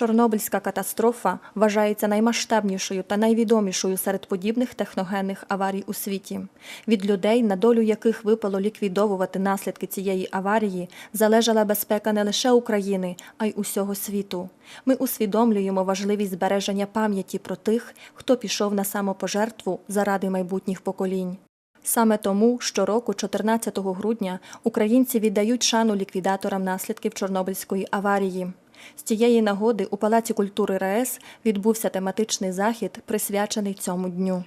Чорнобильська катастрофа вважається наймасштабнішою та найвідомішою серед подібних техногенних аварій у світі. Від людей, на долю яких випало ліквідовувати наслідки цієї аварії, залежала безпека не лише України, а й усього світу. Ми усвідомлюємо важливість збереження пам'яті про тих, хто пішов на самопожертву заради майбутніх поколінь. Саме тому щороку, 14 грудня, українці віддають шану ліквідаторам наслідків Чорнобильської аварії. З цієї нагоди у Палаці культури РаЕС відбувся тематичний захід, присвячений цьому дню.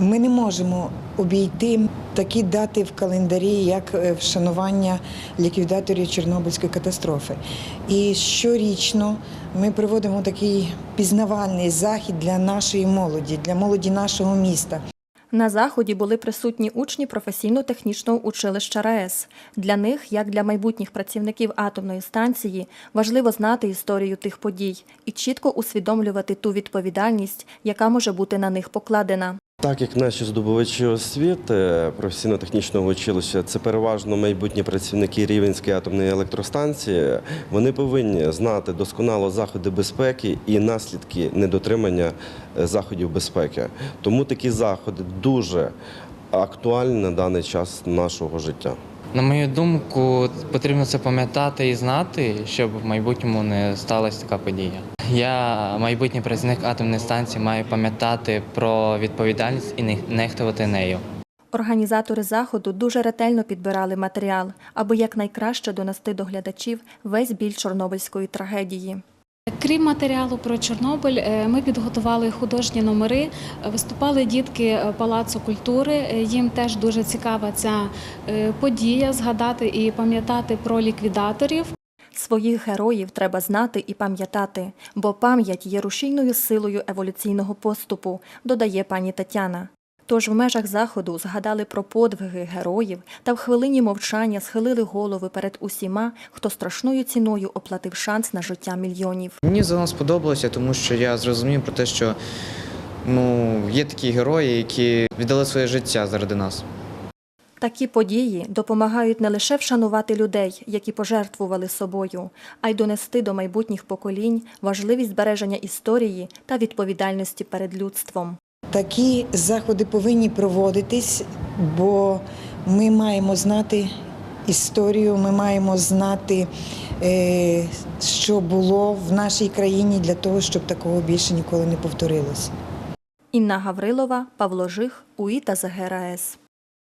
Ми не можемо обійти такі дати в календарі, як е, вшанування ліквідаторів Чорнобильської катастрофи. І щорічно ми проводимо такий пізнавальний захід для нашої молоді, для молоді нашого міста. На заході були присутні учні професійно-технічного училища РаЕС. Для них, як для майбутніх працівників атомної станції, важливо знати історію тих подій і чітко усвідомлювати ту відповідальність, яка може бути на них покладена. Так як наші здобувачі освіти професійно-технічного училища це переважно майбутні працівники Рівенської атомної електростанції, вони повинні знати досконало заходи безпеки і наслідки недотримання е, заходів безпеки. Тому такі заходи дуже актуальні на даний час нашого життя. На мою думку, потрібно це пам'ятати і знати, щоб в майбутньому не сталася така подія. Я, майбутній працівник атомної станції, маю пам'ятати про відповідальність і не нехтувати нею. Організатори заходу дуже ретельно підбирали матеріал, аби якнайкраще донести до глядачів весь біль чорнобильської трагедії. Крім матеріалу про Чорнобиль, е, ми підготували художні номери. Виступали дітки е, Палацу культури. Е, Їм теж дуже цікава ця подія згадати і пам'ятати про ліквідаторів. Своїх героїв треба знати і пам'ятати, бо пам'ять є рушійною силою еволюційного поступу, додає пані Тетяна. Тож в межах заходу згадали про подвиги героїв та в хвилині мовчання схилили голови перед усіма, хто страшною ціною оплатив шанс на життя мільйонів. Мені загалом сподобалося, тому що я зрозумів про те, що ну, є такі герої, які віддали своє життя заради нас. Такі події допомагають не лише вшанувати людей, які пожертвували собою, а й донести до майбутніх поколінь важливість збереження історії та відповідальності перед людством. Такі заходи повинні проводитись, бо ми маємо знати історію, ми маємо знати, е, що було в нашій країні для того, щоб такого більше ніколи не повторилось. Інна Гаврилова, Павло Жих, УІТА ЗГРАЕС.